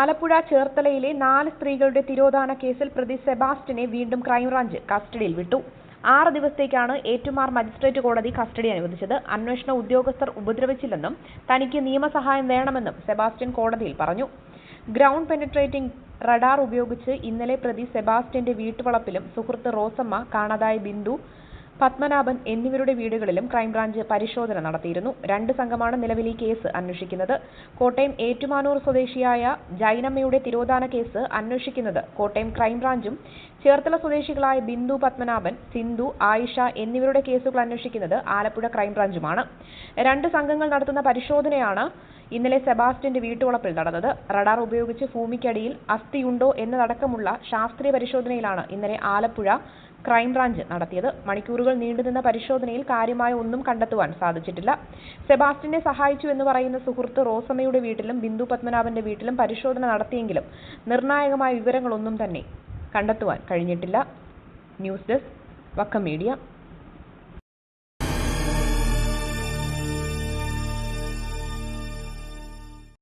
ആലപ്പുഴ ചേർത്തലയിലെ നാല് സ്ത്രീകളുടെ തിരോധാന കേസിൽ പ്രതി സെബാസ്റ്റിനെ വീണ്ടും ക്രൈംബ്രാഞ്ച് കസ്റ്റഡിയിൽ വിട്ടു. ആറ് ദിവസത്തേക്കാണ് ഏറ്റുമാർ മജിസ്ട്രേറ്റ് കോടതി കസ്റ്റഡി അനുവദിച്ചത്. അന്വേഷണ ഉദ്യോഗസ്ഥർ ഉപദ്രവിച്ചില്ലെന്നും തനിക്ക് നിയമസഹായം വേണമെന്നും സെബാസ്റ്റ്യൻ കോടതിയിൽ പറഞ്ഞു. ഗ്രൗണ്ട് പെനിട്രേറ്റിംഗ് റഡാർ ഉപയോഗിച്ച് ഇന്നലെ പ്രതി സെബാസ്റ്റ്യന്റെ വീട്ടുവളപ്പിലും സുഹൃത്ത് റോസമ്മ കാണാതായ ബിന്ദു പത്മനാഭൻ എന്നിവരുടെ വീടുകളിലും ക്രൈംബ്രാഞ്ച് പരിശോധന നടത്തിയിരുന്നു. രണ്ട് സംഘമാണ് നിലവിൽ ഈ കേസ് അന്വേഷിക്കുന്നത്. കോട്ടയം ഏറ്റുമാനൂർ സ്വദേശിയായ ജൈനമ്മയുടെ തിരോധാന കേസ് അന്വേഷിക്കുന്നത്. കോട്ടയം ക്രൈംബ്രാഞ്ചും ചേർത്തല സ്വദേശികളായ ബിന്ദു പത്മനാഭൻ സിന്ധു ആയിഷ എന്നിവരുടെ കേസുകൾ അന്വേഷിക്കുന്നത് ആലപ്പുഴ ക്രൈംബ്രാഞ്ചുമാണ്. രണ്ട് സംഘങ്ങൾ നടത്തുന്ന പരിശോധനയാണ് ഇന്നലെ സെബാസ്റ്റ്യന്റെ വീട്ടുവളപ്പിൽ നടന്നത്. റഡാർ ഉപയോഗിച്ച് ഭൂമിക്കടിയിൽ അസ്ഥിയുണ്ടോ എന്നതടക്കമുള്ള ശാസ്ത്രീയ പരിശോധനയിലാണ് ഇന്നലെ ആലപ്പുഴ ക്രൈംബ്രാഞ്ച് നടത്തിയത്. മണിക്കൂറുകൾ നീണ്ടുനിന്ന പരിശോധനയിൽ കാര്യമായ ഒന്നും കണ്ടെത്തുവാൻ സാധിച്ചിട്ടില്ല. സെബാസ്റ്റ്യനെ സഹായിച്ചു എന്ന് പറയുന്ന സുഹൃത്ത് റോസമ്മയുടെ വീട്ടിലും ബിന്ദു പത്മനാഭന്റെ വീട്ടിലും പരിശോധന നടത്തിയെങ്കിലും നിർണായകമായ വിവരങ്ങളൊന്നും തന്നെ കണ്ടെത്തുവാൻ കഴിഞ്ഞിട്ടില്ല. News desk Vakkam media.